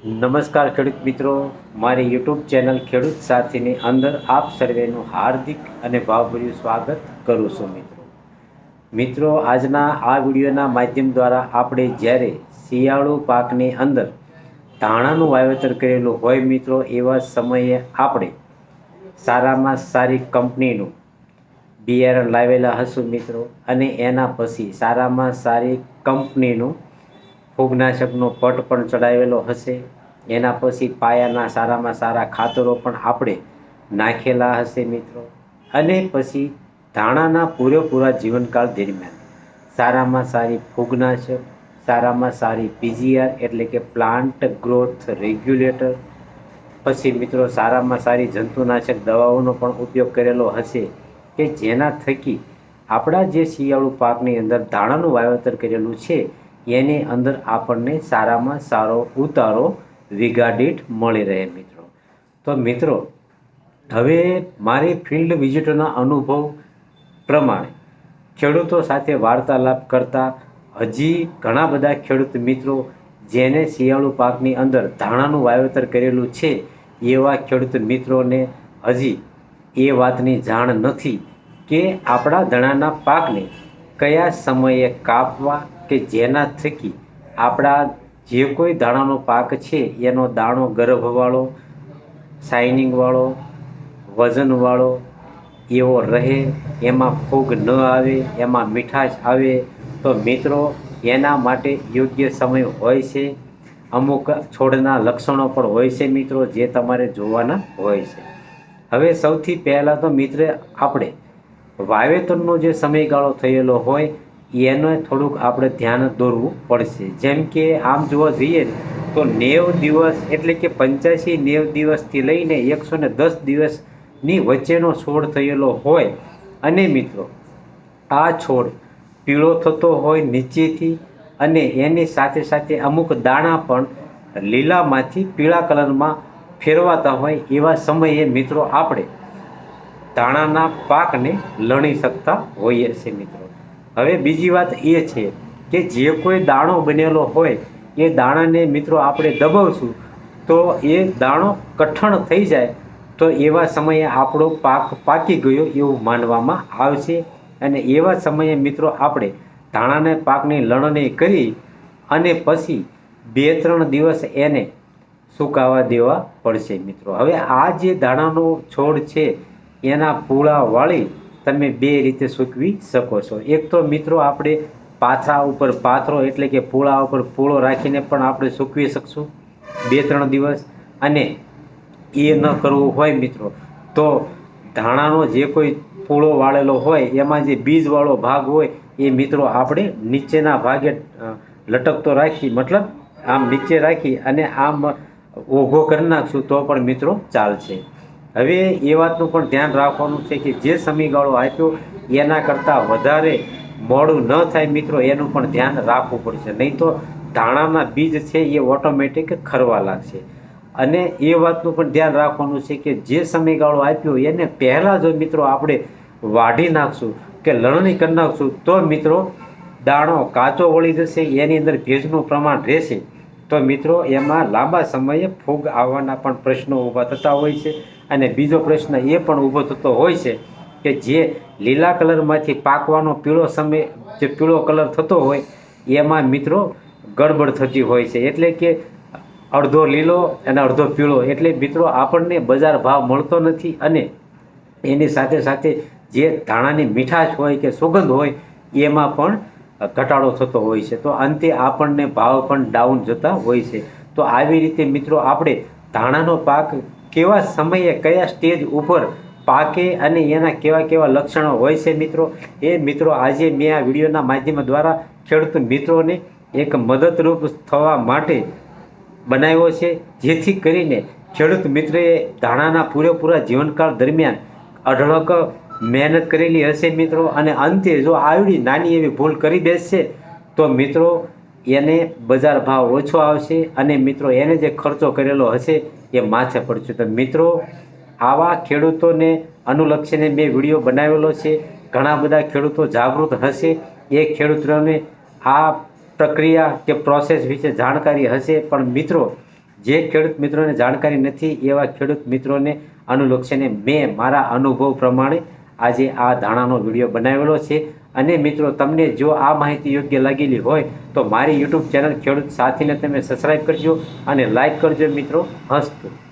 નમસ્કાર ખેડૂત મિત્રો. મારી યુટ્યુબ ચેનલ ખેડૂત સાથીની અંદર આપ સર્વેનું હાર્દિક અને ભાવભર્યું સ્વાગત કરું છું મિત્રો. મિત્રો, આજના આ વિડીયોના માધ્યમ દ્વારા આપણે જ્યારે શિયાળુ પાકની અંદર ધાણાનું વાવેતર કરેલું હોય મિત્રો, એવા સમયે આપણે સારામાં સારી કંપનીનું બિયારણ લાવેલા હશું મિત્રો. અને એના પછી સારામાં સારી કંપનીનું ફૂગનાશકનો પટ પણ ચડાવેલો હશે. એના પછી પાયાના સારામાં સારા ખાતરો પણ આપણે નાખેલા હશે મિત્રો. અને પછી ધાણાના પૂરેપૂરા જીવનકાળ દરમિયાન સારામાં સારી ફૂગનાશક, સારામાં સારી પીજીઆર એટલે કે પ્લાન્ટ ગ્રોથ રેગ્યુલેટર, પછી મિત્રો સારામાં સારી જંતુનાશક દવાઓનો પણ ઉપયોગ કરેલો હશે કે જેના થકી આપણા જે શિયાળુ પાકની અંદર ધાણાનું વાવેતર કરેલું છે એની અંદર આપણને સારામાં સારો ઉતારો વીઘા મળી રહે મિત્રો. તો મિત્રો, હવે મારી ફિલ્ડ વિઝિટના અનુભવ પ્રમાણે ખેડૂતો સાથે વાર્તાલાપ કરતા હજી ઘણા બધા ખેડૂત મિત્રો જેને શિયાળુ પાકની અંદર ધાણાનું વાવેતર કરેલું છે, એવા ખેડૂત મિત્રોને હજી એ વાતની જાણ નથી કે આપણા ધાણાના પાકને કયા સમયે કાપવા કે જેના થકી આપણા જે કોઈ દાણાનો પાક છે, એનો દાણો ગર્ભવાળો શાઇનિંગવાળો વજનવાળો એવો રહે, એમાં ફૂગ ન આવે, એમાં મીઠાશ આવે, તો મિત્રો, એના માટે યોગ્ય સમય હોય છે. અમુક છોડના લક્ષણો પણ હોય છે મિત્રો, જે તમારે જોવાના હોય છે. હવે સૌથી પહેલાં તો મિત્ર, આપણે વાવેતરનો જે સમયગાળો થયેલો હોય એને થોડુંક આપણે ધ્યાન દોરવું પડશે. જેમ કે આમ જોવા જઈએ તો નેવ દિવસ એટલે કે પંચ્યાસી નેવ દિવસથી લઈને એકસો ને દસ દિવસની વચ્ચેનો છોડ થયેલો હોય. અને મિત્રો, આ છોડ પીળો થતો હોય નીચેથી અને એની સાથે સાથે અમુક દાણા પણ લીલામાંથી પીળા કલરમાં ફેરવાતા હોય એવા સમયે મિત્રો આપણે દાણાના પાકને લણી શકતા હોઈએ છીએ મિત્રો. હવે બીજી વાત એ છે કે જે કોઈ દાણો બનેલો હોય, એ દાણાને મિત્રો આપણે દબાવશું, તો એ દાણો કઠણ થઈ જાય, તો એવા સમયે આપણો પાક પાકી ગયો એવું માનવામાં આવશે. અને એવા સમયે મિત્રો આપણે ધાણાને, પાકની લણણી કરી અને પછી બે ત્રણ દિવસ એને સુકાવા દેવા પડશે મિત્રો. હવે આ જે દાણાનો છોડ છે, એના પૂળા વાળી તમે બે રીતે સૂકવી શકો છો. એક તો મિત્રો આપણે પાથરા ઉપર પાથરો એટલે કે પૂળા ઉપર પૂળો રાખીને પણ આપણે સૂકવી શકશું બે ત્રણ દિવસ. અને એ ન કરવું હોય મિત્રો, તો ધાણાનો જે કોઈ પૂળો વાળેલો હોય, એમાં જે બીજવાળો ભાગ હોય, એ મિત્રો આપણે નીચેના ભાગે લટકતો રાખી, મતલબ આમ નીચે રાખી અને આમ ઓઘો કરી નાખશું તો પણ મિત્રો ચાલશે. હવે એ વાતનું પણ ધ્યાન રાખવાનું છે કે જે સમયગાળો આપ્યો, એના કરતાં વધારે મોડું ન થાય મિત્રો, એનું પણ ધ્યાન રાખવું પડશે. નહીં તો ધાણાના બીજ છે એ ઓટોમેટિક ખરવા લાગશે. અને એ વાતનું પણ ધ્યાન રાખવાનું છે કે જે સમયગાળો આપ્યો, એને પહેલાં જો મિત્રો આપણે વાઢી નાખશું કે લણણી કરી નાખશું, તો મિત્રો દાણો કાચો વળી જશે, એની અંદર ભેજનું પ્રમાણ રહેશે. તો મિત્રો એમાં લાંબા સમયે ફૂગ આવવાના પણ પ્રશ્નો ઊભા થતા હોય છે. અને બીજો પ્રશ્ન એ પણ ઊભો થતો હોય છે કે જે લીલા કલરમાંથી પાકવાનો પીળો સમય, જે પીળો કલર થતો હોય, એમાં મિત્રો ગડબડ થતી હોય છે. એટલે કે અડધો લીલો અને અડધો પીળો. એટલે મિત્રો આપણને બજાર ભાવ મળતો નથી અને એની સાથે સાથે જે ધાણાની મીઠાશ હોય કે સુગંધ હોય, એમાં પણ ઘટાડો થતો હોય છે. તો અંતે આપણને ભાવ પણ ડાઉન જતા હોય છે. તો આવી રીતે મિત્રો આપણે ધાણાનો પાક કેવા સમયે કયા સ્ટેજ ઉપર પાકે અને એના કેવા કેવા લક્ષણો હોય છે મિત્રો? એ મિત્રો આજે મેં આ વિડીયોના માધ્યમ દ્વારા ખેડૂત મિત્રોને એક મદદરૂપ થવા માટે બનાવ્યો છે, જેથી કરીને ખેડૂત મિત્રએ ધાણાના પૂરેપૂરા જીવનકાળ દરમિયાન અઢળક મહેનત કરેલી હશે મિત્રો. અને અંતે જો આવડી નાની એવી ભૂલ કરી દેશે, તો મિત્રો એને બજાર ભાવ ઓછો આવશે અને મિત્રો એને જે ખર્ચો કરેલો હશે એ માથે પડશે. તો મિત્રો, આવા ખેડૂતોને અનુલક્ષીને મેં વીડિયો બનાવેલો છે. ઘણા બધા ખેડૂતો જાગૃત હશે. એ ખેડૂતોને આ પ્રક્રિયા કે પ્રોસેસ વિશે જાણકારી હશે. પણ મિત્રો, જે ખેડૂત મિત્રોને જાણકારી નથી, એવા ખેડૂત મિત્રોને અનુલક્ષીને મેં મારા અનુભવ પ્રમાણે આજે આ ધાણાનો વીડિયો બનાવેલો છે. અને મિત્રો, તમને જો આ માહિતી યોગ્ય લાગેલી હોય, તો મારી યુટ્યુબ ચેનલ ખેડૂત સાથીને તમે સબસ્ક્રાઈબ કરજો અને લાઈક કરજો મિત્રો. હસ્ત